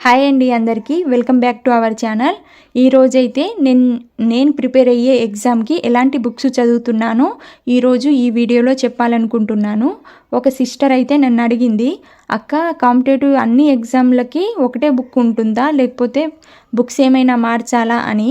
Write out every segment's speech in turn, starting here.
Hi అండి అందరికీ. Welcome back to our channel. ఈరోజైతే నేను నేను ప్రిపేర్ అయ్యే ఎగ్జామ్కి ఎలాంటి బుక్స్ చదువుతున్నానో ఈరోజు ఈ వీడియోలో చెప్పాలనుకుంటున్నాను. ఒక సిస్టర్ అయితే నన్ను అడిగింది అక్క కాంపిటేటివ్ అన్ని ఎగ్జామ్లకి ఒకటే బుక్ ఉంటుందా? లేకపోతే బుక్స్ ఏమైనా మార్చాలా? అని.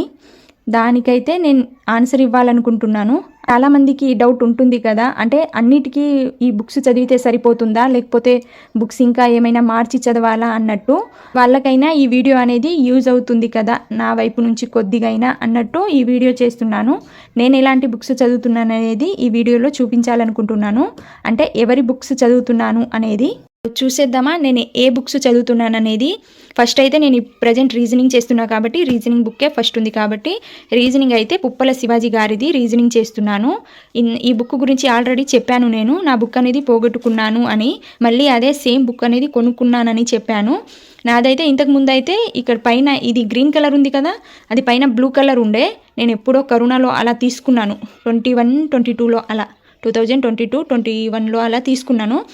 దానికైతే నేను ఆన్సర్ ఇవ్వాలనుకుంటున్నాను. చాలామందికి డౌట్ ఉంటుంది కదా అంటే అన్నిటికీ ఈ బుక్స్ చదివితే సరిపోతుందా లేకపోతే బుక్స్ ఇంకా ఏమైనా మార్చి చదవాలా అన్నట్టు. వాళ్ళకైనా ఈ వీడియో అనేది యూజ్ అవుతుంది కదా నా వైపు నుంచి కొద్దిగైనా అన్నట్టు ఈ వీడియో చేస్తున్నాను. నేను ఎలాంటి బుక్స్ చదువుతున్నాను అనేది ఈ వీడియోలో చూపించాలనుకుంటున్నాను. అంటే ఎవరి బుక్స్ చదువుతున్నాను అనేది చూసేద్దామా? నేను ఏ బుక్స్ చదువుతున్నాను అనేది ఫస్ట్ అయితే నేను ప్రజెంట్ రీజనింగ్ చేస్తున్నా కాబట్టి రీజనింగ్ బుక్కే ఫస్ట్ ఉంది కాబట్టి రీజనింగ్ అయితే పుప్పల శివాజీ గారిది రీజనింగ్ చేస్తున్నాను. ఇన్- ఈ బుక్ గురించి ఆల్రెడీ చెప్పాను నేను. నా బుక్ అనేది పోగొట్టుకున్నాను అని మళ్ళీ అదే సేమ్ బుక్ అనేది కొనుక్కున్నానని చెప్పాను. నాదైతే ఇంతకు ముందు అయితే ఇక్కడ పైన ఇది గ్రీన్ కలర్ ఉంది కదా అది పైన బ్లూ కలర్ ఉండే. నేను ఎప్పుడో కరోనాలో అలా తీసుకున్నాను. ట్వంటీ వన్ ట్వంటీ టూలో అలా two thousand twenty two twenty వన్లో అలా తీసుకున్నాను.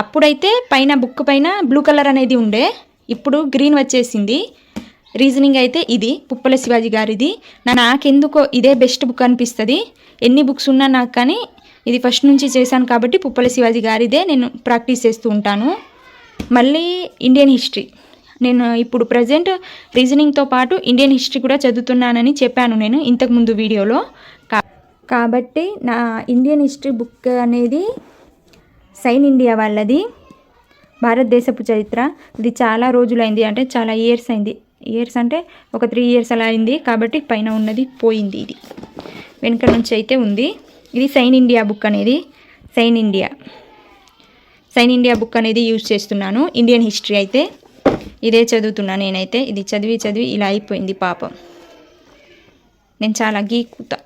అప్పుడైతే పైన బుక్ పైన బ్లూ కలర్ అనేది ఉండే. ఇప్పుడు గ్రీన్ వచ్చేసింది. రీజనింగ్ అయితే ఇది పుప్పల శివాజీ గారిది. నా నాకెందుకో ఇదే బెస్ట్ బుక్ అనిపిస్తుంది. ఎన్ని బుక్స్ ఉన్నా నాకు కానీ ఇది ఫస్ట్ నుంచి చేశాను కాబట్టి పుప్పల శివాజీ గారిదే నేను ప్రాక్టీస్ చేస్తూ ఉంటాను. మళ్ళీ ఇండియన్ హిస్టరీ నేను ఇప్పుడు ప్రజెంట్ రీజనింగ్తో పాటు ఇండియన్ హిస్టరీ కూడా చదువుతున్నానని చెప్పాను నేను ఇంతకుముందు వీడియోలో కా కాబట్టి నా ఇండియన్ హిస్టరీ బుక్ అనేది సైన్ ఇండియా వాళ్ళది. భారతదేశపు చరిత్ర. ఇది చాలా రోజులైంది అంటే చాలా ఇయర్స్ అయింది. ఇయర్స్ అంటే ఒక త్రీ ఇయర్స్ అలా అయింది కాబట్టి పైన ఉన్నది పోయింది ఇది. వెనుక నుంచి అయితే ఉంది. ఇది సైన్ ఇండియా బుక్ అనేది. Sign India. Sign India book అనేది యూజ్ చేస్తున్నాను. ఇండియన్ హిస్టరీ అయితే. ఇదే చదువుతున్నాను నేనైతే. ఇది చదివి చదివి ఇలా అయిపోయింది పాపం. నేను చాలా గీకుతా.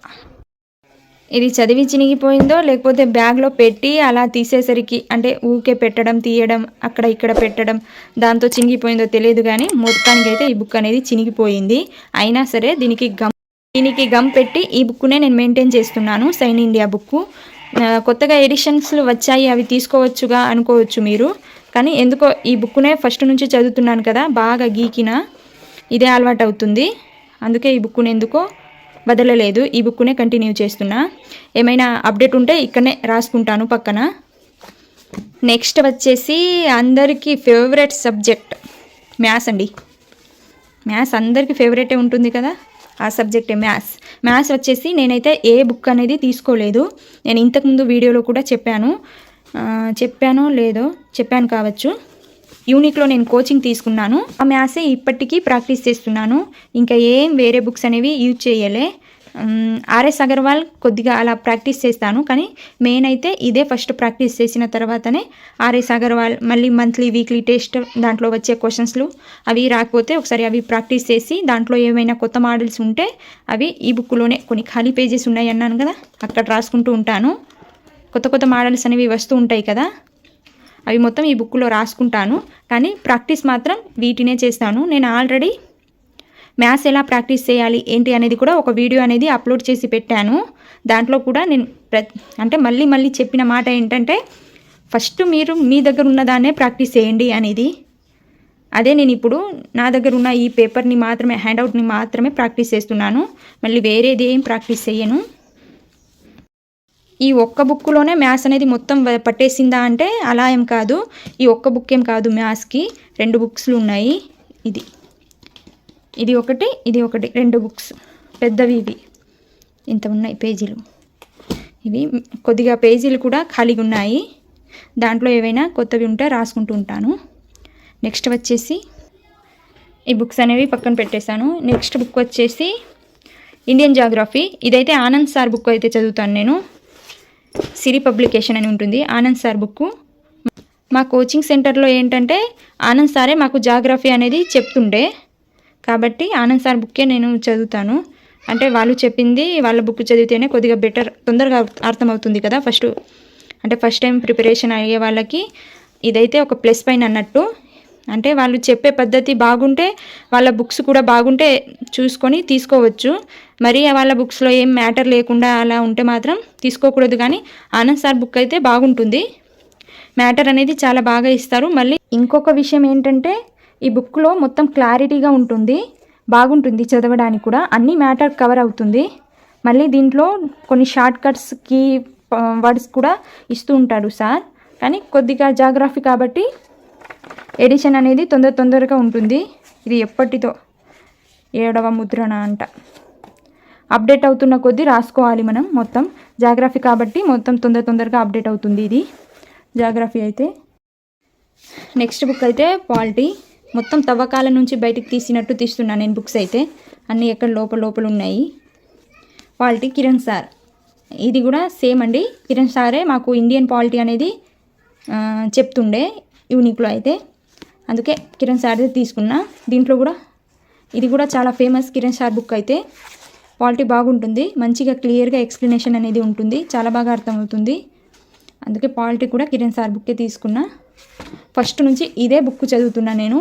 ఇది చదివి చినిగిపోయిందో లేకపోతే బ్యాగ్లో పెట్టి అలా తీసేసరికి అంటే ఊకే పెట్టడం తీయడం అక్కడ ఇక్కడ పెట్టడం దాంతో చినిగిపోయిందో తెలియదు కానీ మొత్తానికి అయితే ఈ బుక్ అనేది చినిగిపోయింది. అయినా సరే దీనికి గమ్ దీనికి గమ్ పెట్టి ఈ బుక్నే నేను మెయింటైన్ చేస్తున్నాను సైన్ ఇండియా బుక్ కొత్తగా ఎడిషన్స్లు వచ్చాయి అవి తీసుకోవచ్చుగా అనుకోవచ్చు మీరు. కానీ ఎందుకో ఈ బుక్నే ఫస్ట్ నుంచి చదువుతున్నాను కదా బాగా గీకిన ఇదే అలవాటు అవుతుంది అందుకే ఈ బుక్ని ఎందుకో వదలలేదు ఈ బుక్నే కంటిన్యూ చేస్తున్నా. ఏమైనా అప్డేట్ ఉంటే ఇక్కడనే రాసుకుంటాను పక్కన. నెక్స్ట్ వచ్చేసి అందరికీ ఫేవరెట్ సబ్జెక్ట్. మ్యాథ్స్ అండి. మ్యాథ్స్ అందరికీ ఫేవరెటే ఉంటుంది కదా? ఆ సబ్జెక్టే మ్యాథ్స్. మ్యాథ్స్ వచ్చేసి నేనైతే ఏ బుక్ అనేది తీసుకోలేదు. నేను ఇంతకుముందు వీడియోలో కూడా చెప్పాను. చెప్పానో లేదో చెప్పాను కావచ్చు. యూనిక్లో నేను కోచింగ్ తీసుకున్నాను. ఆ మ్యాథ్సే ఇప్పటికీ ప్రాక్టీస్ చేస్తున్నాను. ఇంకా ఏం వేరే బుక్స్ అనేవి యూజ్ చేయలే. ఆర్ఎస్ అగర్వాల్ కొద్దిగా అలా ప్రాక్టీస్ చేస్తాను. కానీ మెయిన్ అయితే ఇదే ఫస్ట్ ప్రాక్టీస్ చేసిన తర్వాతనే ఆర్ఎస్ అగర్వాల్ మళ్ళీ మంత్లీ వీక్లీ టెస్ట్ దాంట్లో వచ్చే క్వశ్చన్స్లు అవి రాకపోతే ఒకసారి అవి ప్రాక్టీస్ చేసి దాంట్లో ఏమైనా కొత్త మోడల్స్ ఉంటే అవి ఈ బుక్లోనే కొన్ని ఖాళీ పేజెస్ ఉన్నాయి అన్నాను కదా అక్కడ రాసుకుంటూ ఉంటాను. కొత్త కొత్త మోడల్స్ అనేవి వస్తూ ఉంటాయి కదా. అవి మొత్తం ఈ బుక్లో రాసుకుంటాను. కానీ ప్రాక్టీస్ మాత్రం వీటినే చేస్తాను. నేను ఆల్రెడీ మ్యాథ్స్ ఎలా ప్రాక్టీస్ చేయాలి ఏంటి అనేది కూడా ఒక వీడియో అనేది అప్లోడ్ చేసి పెట్టాను. దాంట్లో కూడా నేను అంటే మళ్ళీ మళ్ళీ చెప్పిన మాట ఏంటంటే ఫస్ట్ మీరు మీ దగ్గర ఉన్నదాన్నే ప్రాక్టీస్ చేయండి అనేది. అదే నేను ఇప్పుడు నా దగ్గర ఉన్న ఈ పేపర్ని మాత్రమే హ్యాండ్అవుట్ని మాత్రమే ప్రాక్టీస్ చేస్తున్నాను. మళ్ళీ వేరేది ఏం ప్రాక్టీస్ చేయను. ఈ ఒక్క బుక్లోనే మ్యాథ్స్ అనేది మొత్తం పట్టేసిందా అంటే అలా ఏం కాదు. ఈ ఒక్క బుక్ ఏం కాదు మ్యాథ్స్కి. రెండు బుక్స్లు ఉన్నాయి. ఇది. ఇది ఒకటి ఇది ఒకటి. రెండు బుక్స్. పెద్దవి ఇవి. ఇంత ఉన్నాయి పేజీలు. ఇవి కొద్దిగా పేజీలు కూడా ఖాళీగా ఉన్నాయి. దాంట్లో ఏవైనా కొత్తవి ఉంటే రాసుకుంటూ ఉంటాను. నెక్స్ట్ వచ్చేసి ఈ బుక్స్ అనేవి పక్కన పెట్టేశాను. నెక్స్ట్ బుక్ వచ్చేసి ఇండియన్ జాగ్రఫీ. ఇదైతే ఆనంద్ సార్ బుక్ అయితే చదువుతాను నేను. సిరి పబ్లికేషన్ అని ఉంటుంది. ఆనంద్ సార్ బుక్ మా కోచింగ్ సెంటర్లో ఏంటంటే ఆనంద్ సారే మాకు జాగ్రఫీ అనేది చెప్తుండే. కాబట్టి ఆనంద్ సార్ బుక్కే నేను చదువుతాను. అంటే వాళ్ళు చెప్పింది వాళ్ళ బుక్ చదివితేనే కొద్దిగా బెటర్ తొందరగా అర్థమవుతుంది కదా ఫస్ట్. అంటే ఫస్ట్ టైం ప్రిపరేషన్ అయ్యే వాళ్ళకి ఇదైతే ఒక ప్లస్ పైన అన్నట్టు. అంటే వాళ్ళు చెప్పే పద్ధతి బాగుంటే వాళ్ళ బుక్స్ కూడా బాగుంటే చూసుకొని తీసుకోవచ్చు. మరి వాళ్ళ బుక్స్లో ఏం మ్యాటర్ లేకుండా అలా ఉంటే మాత్రం తీసుకోకూడదు కానీ ఆనంద్ సార్ బుక్ అయితే బాగుంటుంది. మ్యాటర్ అనేది చాలా బాగా ఇస్తారు. మళ్ళీ ఇంకొక విషయం ఏంటంటే ఈ బుక్లో మొత్తం క్లారిటీగా ఉంటుంది. బాగుంటుంది చదవడానికి కూడా. అన్ని మ్యాటర్ కవర్ అవుతుంది. మళ్ళీ దీంట్లో కొన్ని షార్ట్ కట్స్కి వర్డ్స్ కూడా ఇస్తూ ఉంటాడు సార్. కానీ కొద్దిగా జాగ్రఫీ కాబట్టి ఎడిషన్ అనేది తొందర తొందరగా ఉంటుంది. ఇది ఎప్పటితో? ఏడవ ముద్రణ అంట. అప్డేట్ అవుతున్న కొద్దీ రాసుకోవాలి మనం మొత్తం. జాగ్రఫీ కాబట్టి మొత్తం తొందర తొందరగా అప్డేట్ అవుతుంది ఇది. జాగ్రఫీ అయితే నెక్స్ట్ బుక్ అయితే పాలిటీ మొత్తం తవ్వకాల నుంచి బయటికి తీసినట్టు తీస్తున్నాను నేను బుక్స్ అయితే. అన్నీ ఎక్కడ లోపల లోపల ఉన్నాయి. Polity Kiran sir. ఇది కూడా సేమ్ అండి. కిరణ్ సారే మాకు ఇండియన్ పాలిటీ అనేది చెప్తుండే. యూనిక్లో అయితే. అందుకే కిరణ్ సార్ది తీసుకున్నా. దీంట్లో కూడా ఇది కూడా చాలా ఫేమస్ కిరణ్ సార్ బుక్ అయితే. క్వాలిటీ బాగుంటుంది. మంచిగా క్లియర్గా ఎక్స్ప్లెనేషన్ అనేది ఉంటుంది. చాలా బాగా అర్థమవుతుంది. అందుకే క్వాలిటీ కూడా కిరణ్ సార్ బుక్కే తీసుకున్నా. ఫస్ట్ నుంచి ఇదే బుక్ చదువుతున్నా నేను.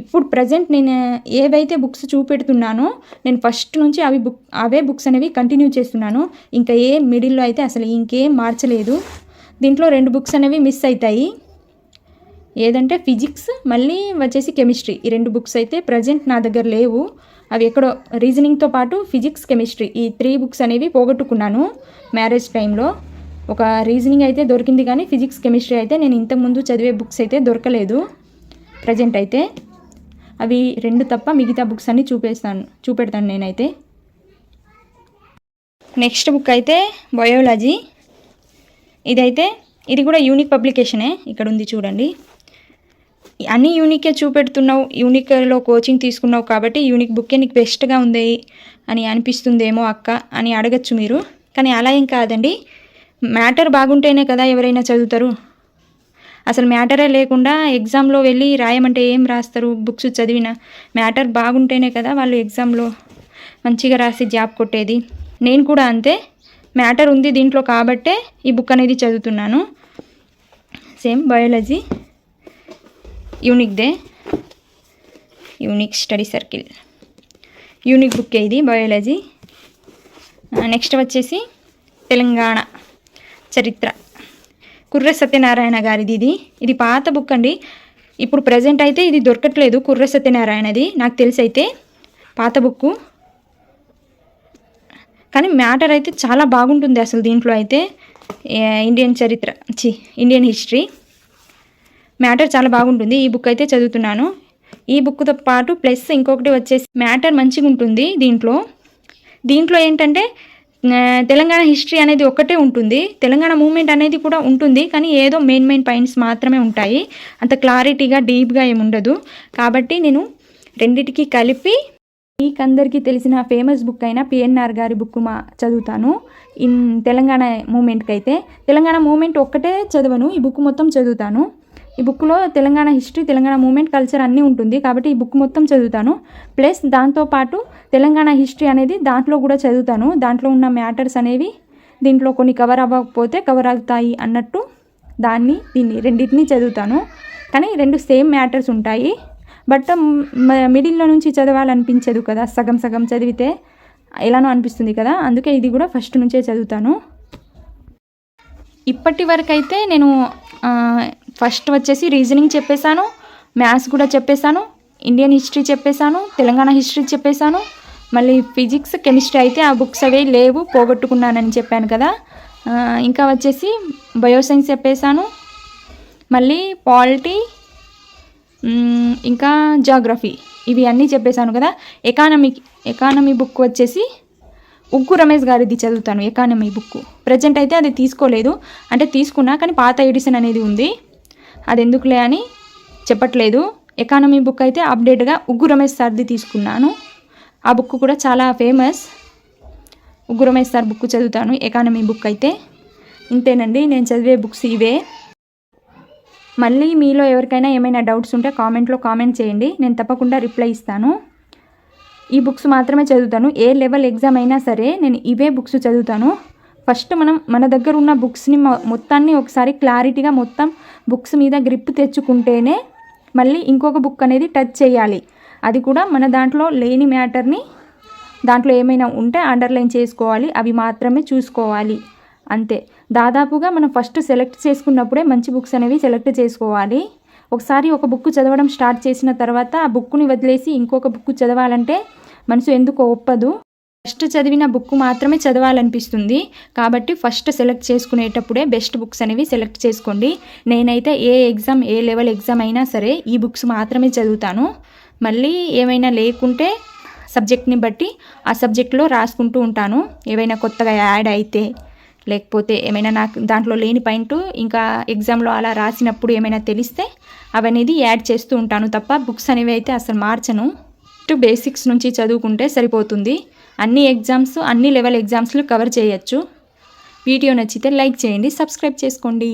ఇప్పుడు ప్రజెంట్ నేను ఏవైతే బుక్స్ చూపెడుతున్నానో నేను ఫస్ట్ నుంచి అవి బుక్ అవే బుక్స్ అనేవి కంటిన్యూ చేస్తున్నాను. ఇంకా ఏ మిడిల్లో అయితే అసలు ఇంకేం మార్చలేదు. దీంట్లో రెండు బుక్స్ అనేవి మిస్ అవుతాయి. ఏదంటే ఫిజిక్స్ మళ్ళీ వచ్చేసి కెమిస్ట్రీ. ఈ రెండు బుక్స్ అయితే ప్రజెంట్ నా దగ్గర లేవు. అవి ఎక్కడో రీజనింగ్తో పాటు ఫిజిక్స్ కెమిస్ట్రీ ఈ త్రీ బుక్స్ అనేవి పోగొట్టుకున్నాను మ్యారేజ్ టైంలో ఒక రీజనింగ్ అయితే దొరికింది కానీ ఫిజిక్స్ కెమిస్ట్రీ అయితే నేను ఇంతకుముందు చదివే బుక్స్ అయితే దొరకలేదు ప్రజెంట్ అయితే. అవి రెండు తప్ప మిగతా బుక్స్ అన్ని చూపేస్తాను చూపెడతాను నేనైతే. నెక్స్ట్ బుక్ అయితే బయోలజీ ఇదైతే ఇది కూడా యూనిక్ పబ్లికేషనే ఇక్కడ ఉంది చూడండి. అన్ని యూనికే చూపెడుతున్నావు యూనిక్లో కోచింగ్ తీసుకున్నావు కాబట్టి యూనిక్ బుక్కే నీకు బెస్ట్గా ఉంది అని అనిపిస్తుందేమో అక్క అని అడగచ్చు మీరు. కానీ అలా ఏం కాదండి. మ్యాటర్ బాగుంటేనే కదా ఎవరైనా చదువుతారు. అసలు మ్యాటరే లేకుండా ఎగ్జామ్లో వెళ్ళి రాయమంటే ఏం రాస్తారు బుక్స్ చదివిన. మ్యాటర్ బాగుంటేనే కదా వాళ్ళు ఎగ్జామ్లో మంచిగా రాసి జాబ్ కొట్టేది. నేను కూడా అంతే. మ్యాటర్ ఉంది దీంట్లో కాబట్టే ఈ బుక్ అనేది చదువుతున్నాను. Same biology unique the unique study circle unique book ఇది బయాలజీ నెక్స్ట్ వచ్చేసి తెలంగాణ చరిత్ర. కుర్ర సత్యనారాయణ గారిది ఇది. ఇది పాత బుక్ అండి. ఇప్పుడు ప్రజెంట్ అయితే ఇది దొరకట్లేదు కుర్ర సత్యనారాయణది. నాకు తెలిసి అయితే పాత బుక్కు కానీ మ్యాటర్ అయితే చాలా బాగుంటుంది అసలు దీంట్లో అయితే. ఇండియన్ చరిత్ర. చి ఇండియన్ హిస్టరీ మ్యాటర్ చాలా బాగుంటుంది. ఈ బుక్ అయితే చదువుతున్నాను. ఈ బుక్తో పాటు ప్లస్ ఇంకొకటి వచ్చేసి మ్యాటర్ మంచిగా ఉంటుంది దీంట్లో. దీంట్లో ఏంటంటే తెలంగాణ హిస్టరీ అనేది ఒక్కటే ఉంటుంది. తెలంగాణ మూమెంట్ అనేది కూడా ఉంటుంది కానీ ఏదో మెయిన్ మెయిన్ పాయింట్స్ మాత్రమే ఉంటాయి. అంత క్లారిటీగా డీప్గా ఏమి ఉండదు. కాబట్టి నేను రెండిటికి కలిపి మీకందరికీ తెలిసిన ఫేమస్ బుక్ అయిన పిఎన్ఆర్ గారి బుక్ మా చదువుతాను. ఇన్ తెలంగాణ మూమెంట్కి అయితే తెలంగాణ మూమెంట్ ఒక్కటే చదవను ఈ బుక్ మొత్తం చదువుతాను. ఈ బుక్లో Telangana history Telangana movement culture అన్నీ ఉంటుంది. కాబట్టి ఈ బుక్ మొత్తం చదువుతాను. ప్లస్ దాంతోపాటు తెలంగాణ హిస్టరీ అనేది దాంట్లో కూడా చదువుతాను. దాంట్లో ఉన్న మ్యాటర్స్ అనేవి దీంట్లో కొన్ని కవర్ అవ్వకపోతే కవర్ అవుతాయి అన్నట్టు దాన్ని దీన్ని రెండింటిని చదువుతాను. కానీ రెండు సేమ్ మ్యాటర్స్ ఉంటాయి. బట్ మ- మిడిల్లో నుంచి చదవాలనిపించదు కదా సగం సగం చదివితే ఎలానో అనిపిస్తుంది కదా. అందుకే ఇది కూడా ఫస్ట్ నుంచే చదువుతాను. ఇప్పటి వరకైతే నేను ఫస్ట్ వచ్చేసి రీజనింగ్ చెప్పేశాను మ్యాథ్స్ కూడా చెప్పేశాను ఇండియన్ హిస్టరీ చెప్పేశాను తెలంగాణ హిస్టరీ చెప్పేశాను మళ్ళీ ఫిజిక్స్ కెమిస్ట్రీ అయితే ఆ బుక్స్ అవి లేవు పోగొట్టుకున్నానని చెప్పాను కదా. ఇంకా వచ్చేసి బయోసైన్స్ చెప్పేశాను మళ్ళీ పాలిటీ ఇంకా జాగ్రఫీ ఇవి అన్నీ చెప్పేశాను కదా. ఎకానమీ ఎకానమీ బుక్ వచ్చేసి ఉగ్గు రమేష్ గారిది చదువుతాను ఎకానమీ బుక్ ప్రజెంట్ అయితే అది తీసుకోలేదు అంటే తీసుకున్నా కానీ పాత ఎడిషన్ అనేది ఉంది. అది ఎందుకులే అని చెప్పట్లేదు. ఎకానమీ బుక్ అయితే అప్డేట్గా ఉగ్గు రమేష్ సార్ది తీసుకున్నాను. ఆ బుక్ కూడా చాలా famous. Uggu Ramesh sir book చదువుతాను ఎకానమీ బుక్ అయితే. ఇంతేనండి నేను చదివే బుక్స్ ఇవే. మళ్ళీ మీలో ఎవరికైనా ఏమైనా డౌట్స్ ఉంటే కామెంట్లో కామెంట్ చేయండి నేను తప్పకుండా రిప్లై ఇస్తాను. ఈ బుక్స్ మాత్రమే చదువుతాను ఏ లెవెల్ ఎగ్జామ్ అయినా సరే నేను ఇవే బుక్స్ చదువుతాను. ఫస్ట్ మనం మన దగ్గర ఉన్న బుక్స్ని మొత్తాన్ని ఒకసారి క్లారిటీగా మొత్తం బుక్స్ మీద గ్రిప్ తెచ్చుకుంటేనే మళ్ళీ ఇంకొక బుక్ అనేది టచ్ చేయాలి. అది కూడా మన దాంట్లో లేని మ్యాటర్ని దాంట్లో ఏమైనా ఉంటే అండర్లైన్ చేసుకోవాలి. అవి మాత్రమే చూసుకోవాలి. అంతే. దాదాపుగా మనం ఫస్ట్ సెలెక్ట్ చేసుకున్నప్పుడే మంచి బుక్స్ అనేవి సెలెక్ట్ చేసుకోవాలి. ఒకసారి ఒక బుక్ చదవడం స్టార్ట్ చేసిన తర్వాత ఆ బుక్ని వదిలేసి ఇంకొక బుక్ చదవాలంటే మనసు ఎందుకు ఒప్పదు. ఫస్ట్ చదివిన బుక్ మాత్రమే చదవాలనిపిస్తుంది. కాబట్టి ఫస్ట్ సెలెక్ట్ చేసుకునేటప్పుడే బెస్ట్ బుక్స్ అనేవి సెలెక్ట్ చేసుకోండి. నేనైతే ఏ ఎగ్జామ్ ఏ లెవెల్ ఎగ్జామ్ అయినా సరే ఈ బుక్స్ మాత్రమే చదువుతాను. మళ్ళీ ఏమైనా లేకుంటే సబ్జెక్ట్ని బట్టి ఆ సబ్జెక్ట్లో రాసుకుంటూ ఉంటాను. ఏవైనా కొత్తగా యాడ్ అయితే లేకపోతే ఏమైనా నాకు దాంట్లో లేని పాయింట్ ఇంకా ఎగ్జామ్లో అలా రాసినప్పుడు ఏమైనా తెలిస్తే అవనేది యాడ్ చేస్తూ ఉంటాను తప్ప బుక్స్ అనేవి అయితే అసలు మార్చను. టు బేసిక్స్ నుంచి చదువుకుంటే సరిపోతుంది. అన్ని ఎగ్జామ్స్ అన్ని లెవెల్ ఎగ్జామ్స్లు కవర్ చేయొచ్చు. వీడియో నచ్చితే లైక్ చేయండి సబ్స్క్రైబ్ చేసుకోండి.